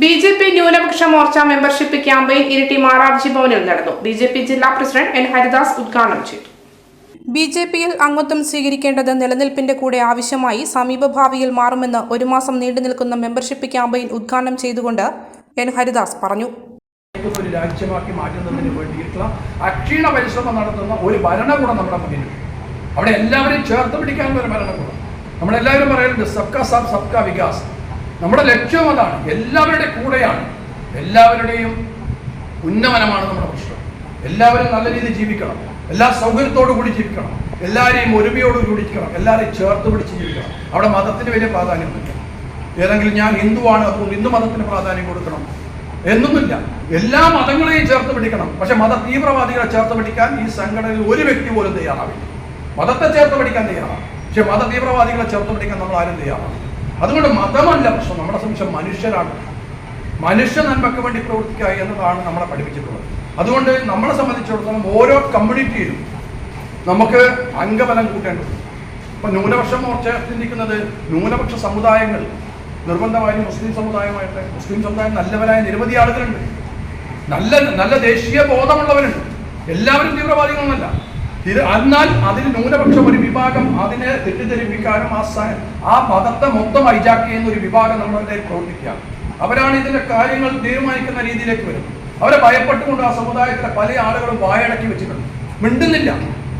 B J P ന്യൂനപക്ഷ Morcha membership campaign Iritty Morarji ഭവനിൽ നടന്നു. ബി ജെ പി ജില്ലാ പ്രസിഡന്റ് എൻ ഹരിദാസ് ഉദ്ഘാടനം ചെയ്തു. ബി ജെ പിയിൽ അംഗത്വം സ്വീകരിക്കേണ്ടത് നിലനിൽപ്പിന്റെ കൂടെ ആവശ്യമായി സമീപഭാവിയിൽ മാറുമെന്ന് ഒരു മാസം നീണ്ടു നിൽക്കുന്ന മെമ്പർഷിപ്പ് ക്യാമ്പയിൻ ഉദ്ഘാടനം ചെയ്തുകൊണ്ട് എൻ ഹരിദാസ് പറഞ്ഞു. ഒരു രാജ്യമാക്കി മാറ്റുന്നതിന് വേണ്ടിയിട്ടുള്ള അക്ഷീണ പരിശ്രമം നടത്തുന്ന ഒരു ഭരണകൂടം നമ്മുടെ മുന്നിലുണ്ട്. അവിടെ എല്ലാവരെയും ചേർത്ത് പിടിക്കാനുള്ള ഒരു ഭരണകൂടം. നമ്മളെല്ലാവരും പറയുന്നുണ്ട് സബ്കാ സാബ് സബ്കാ വികാസ്. നമ്മുടെ ലക്ഷ്യം അതാണ്. എല്ലാവരുടെ കൂടെയാണ്. എല്ലാവരുടെയും ഉന്നമനമാണ് നമ്മുടെ പ്രശ്നം. എല്ലാവരും നല്ല രീതിയിൽ ജീവിക്കണം. എല്ലാ സൗകര്യത്തോടു കൂടി ജീവിക്കണം. എല്ലാവരെയും ഒരുമയോട് കൂടി ജീവിക്കണം. എല്ലാവരെയും ചേർത്ത് പിടിച്ച് ജീവിക്കണം. അവിടെ മതത്തിന് വലിയ പ്രാധാന്യമൊന്നുമില്ല. ഏതെങ്കിലും ഞാൻ ഹിന്ദുവാണ് അതുകൊണ്ട് ഹിന്ദു മതത്തിന് പ്രാധാന്യം കൊടുക്കണം എന്നൊന്നുമില്ല. എല്ലാ മതങ്ങളെയും ചേർത്ത് പിടിക്കണം. പക്ഷെ മത തീവ്രവാദികളെ ചേർത്ത് പിടിക്കാൻ ഈ സംഘടനയിൽ ഒരു വ്യക്തി പോലും തയ്യാറാവില്ല. മതത്തെ ചേർത്ത് പിടിക്കാൻ തയ്യാറാണ് പക്ഷെ മത തീവ്രവാദികളെ ചേർത്ത് പിടിക്കാൻ നമ്മൾ ആരും തയ്യാറാണ് അതുകൊണ്ട് മതമല്ല പ്രശ്നം. നമ്മുടെ സംശയം മനുഷ്യരാണ്. മനുഷ്യ നന്മയ്ക്ക് വേണ്ടി പ്രവർത്തിക്കുക എന്നതാണ് നമ്മളെ പഠിപ്പിച്ചിട്ടുള്ളത്. അതുകൊണ്ട് നമ്മളെ സംബന്ധിച്ചിടത്തോളം ഓരോ കമ്മ്യൂണിറ്റിയിലും നമുക്ക് അംഗബലം കൂട്ടേണ്ടതുണ്ട്. ഇപ്പൊ ന്യൂനപക്ഷ മോർച്ച ചിന്തിക്കുന്നത് ന്യൂനപക്ഷ സമുദായങ്ങൾ നിർബന്ധമായും മുസ്ലിം സമുദായമായിട്ട് മുസ്ലിം സമുദായം നല്ലവരായ നിരവധി ആളുകളുണ്ട്. നല്ല നല്ല ദേശീയ ബോധമുള്ളവരുണ്ട്. എല്ലാവരും തീവ്രവാദികളൊന്നല്ല ഇത് എന്നാൽ അതിൽ ന്യൂനപക്ഷം ഒരു വിഭാഗം അതിനെ തെറ്റിദ്ധരിപ്പിക്കാനും ആ ആ മതത്തെ മൊത്തം ഹൈജാക്ക് ചെയ്യുന്ന ഒരു വിഭാഗം നമ്മളെ ഇടയിൽ പ്രവർത്തിക്കുക. അവരാണ് ഇതിന്റെ കാര്യങ്ങൾ തീരുമാനിക്കുന്ന രീതിയിലേക്ക് വരുന്നത്. അവരെ ഭയപ്പെട്ടുകൊണ്ട് ആ സമുദായത്തിലെ പല ആളുകളും വായടക്കി വെച്ചിട്ടുണ്ട്. മിണ്ടുന്നില്ല.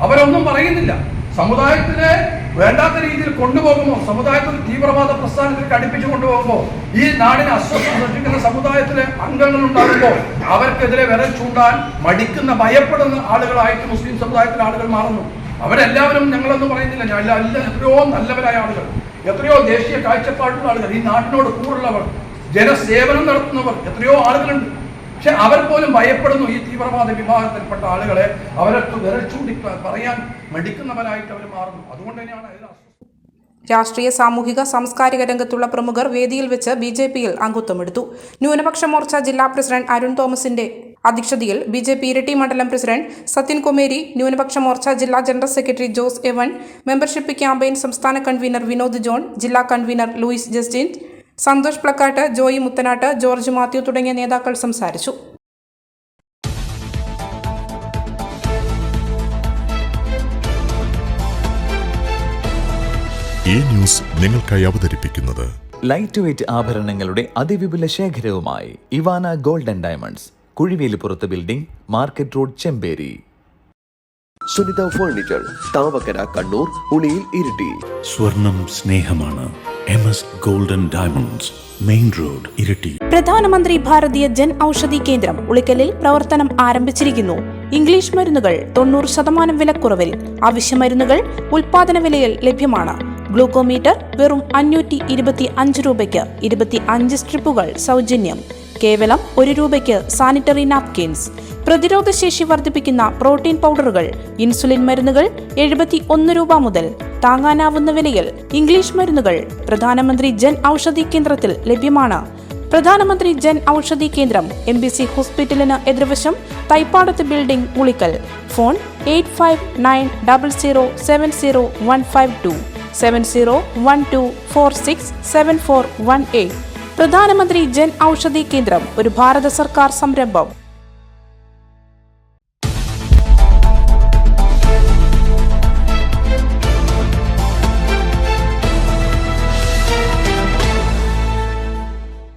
അവരൊന്നും പറയുന്നില്ല. സമുദായത്തിനെ വേണ്ടാത്ത രീതിയിൽ കൊണ്ടുപോകുമ്പോൾ സമുദായത്തിൽ തീവ്രവാദ പ്രസ്ഥാനത്തിലേക്ക് അടുപ്പിച്ചു കൊണ്ടുപോകുമ്പോൾ ഈ നാടിനെ അസ്വസ്ഥ സൃഷ്ടിക്കുന്ന സമുദായത്തിലെ അംഗങ്ങൾ ഉണ്ടാകുമ്പോൾ അവർക്കെതിരെ വിരൽ ചൂണ്ടാൻ മടിക്കുന്ന ഭയപ്പെടുന്ന ആളുകളായിട്ട് മുസ്ലിം സമുദായത്തിലെ ആളുകൾ മാറുന്നു. അവരെല്ലാവരും ഞങ്ങളൊന്നും പറയുന്നില്ല. ഞാൻ എത്രയോ നല്ലവരായ ആളുകൾ. എത്രയോ ദേശീയ കാഴ്ചപ്പാടുള്ള ആളുകൾ. ഈ നാട്ടിനോട് കൂടുള്ളവർ ജനസേവനം നടത്തുന്നവർ എത്രയോ ആളുകളുണ്ട്. പക്ഷെ അവർ പോലും ഭയപ്പെടുന്നു ഈ തീവ്രവാദ വിഭാഗത്തിൽപ്പെട്ട ആളുകളെ അവരൊക്കെ വിരൽ ചൂണ്ടി പറയാൻ മടിക്കുന്നവരായിട്ട് അവർ മാറുന്നു അതുകൊണ്ട് തന്നെയാണ്. രാഷ്ട്രീയ സാമൂഹിക സാംസ്കാരിക രംഗത്തുള്ള പ്രമുഖർ വേദിയിൽ വെച്ച് ബി ജെ പിയിൽ അംഗത്വമെടുത്തു ന്യൂനപക്ഷ മോർച്ച ജില്ലാ പ്രസിഡന്റ് അരുൺ തോമസിന്റെ അധ്യക്ഷതയിൽ ബി ജെ പി ഇരട്ടി മണ്ഡലം പ്രസിഡന്റ് സത്യൻ കൊമേരി ന്യൂനപക്ഷ മോർച്ച ജില്ലാ general secretary Jose Evan membership campaign സംസ്ഥാന കൺവീനർ വിനോദ് ജോൺ ജില്ലാ convener Louis Justin Santhosh Plakkattu Joy Muthanattu George Mathew തുടങ്ങിയ നേതാക്കൾ സംസാരിച്ചു. ഈ ന്യൂസ് നിങ്ങൾക്കായി അവതരിപ്പിക്കുന്നത് ലൈറ്റ് വെയ്റ്റ് ആഭരണങ്ങളുടെ അതിവിപുല ശേഖരവുമായി Ivana golden diamonds കുഴിവേലിപ്പുറത്ത് building market road Chemperi. Sunitha furniture Thavakkara Kannur Uliyil Iritty. സ്വർണം സ്നേഹമാണ്. Golden diamonds main road Iritty പ്രധാനമന്ത്രി ഭാരതീയ ജൻ ഔഷധി കേന്ദ്രം ഉളിക്കലിൽ പ്രവർത്തനം ആരംഭിച്ചിരിക്കുന്നു. ഇംഗ്ലീഷ് മരുന്നുകൾ തൊണ്ണൂറ് ശതമാനം വിലക്കുറവിൽ. അവശ്യ മരുന്നുകൾ ഉൽപാദന വിലയിൽ ലഭ്യമാണ്. ഗ്ലൂക്കോമീറ്റർ വെറും അഞ്ഞൂറ്റി ഇരുപത്തി അഞ്ച് രൂപയ്ക്ക് ഇരുപത്തി അഞ്ച് സ്ട്രിപ്പുകൾ സൗജന്യം. കേവലം ഒരു രൂപയ്ക്ക് സാനിറ്ററി നാപ്കിൻസ്. പ്രതിരോധശേഷി വർദ്ധിപ്പിക്കുന്ന പ്രോട്ടീൻ പൗഡറുകൾ ഇൻസുലിൻ മരുന്നുകൾ എഴുപത്തി ഒന്ന് രൂപ മുതൽ താങ്ങാനാവുന്ന വിലയിൽ ഇംഗ്ലീഷ് മരുന്നുകൾ പ്രധാനമന്ത്രി ജൻ ഔഷധി കേന്ദ്രത്തിൽ ലഭ്യമാണ്. പ്രധാനമന്ത്രി ജൻ ഔഷധി കേന്ദ്രം എം ബി സി ഹോസ്പിറ്റലിന് എതിർവശം തൈപ്പാടത്ത് building Ulikkal. Phone eight five nine double zero seven zero one five two seven zero one two four six seven four one eight. പ്രധാനമന്ത്രി ജൻ ഔഷധി കേന്ദ്രം ഒരു ഭാരത സർക്കാർ സംരംഭം.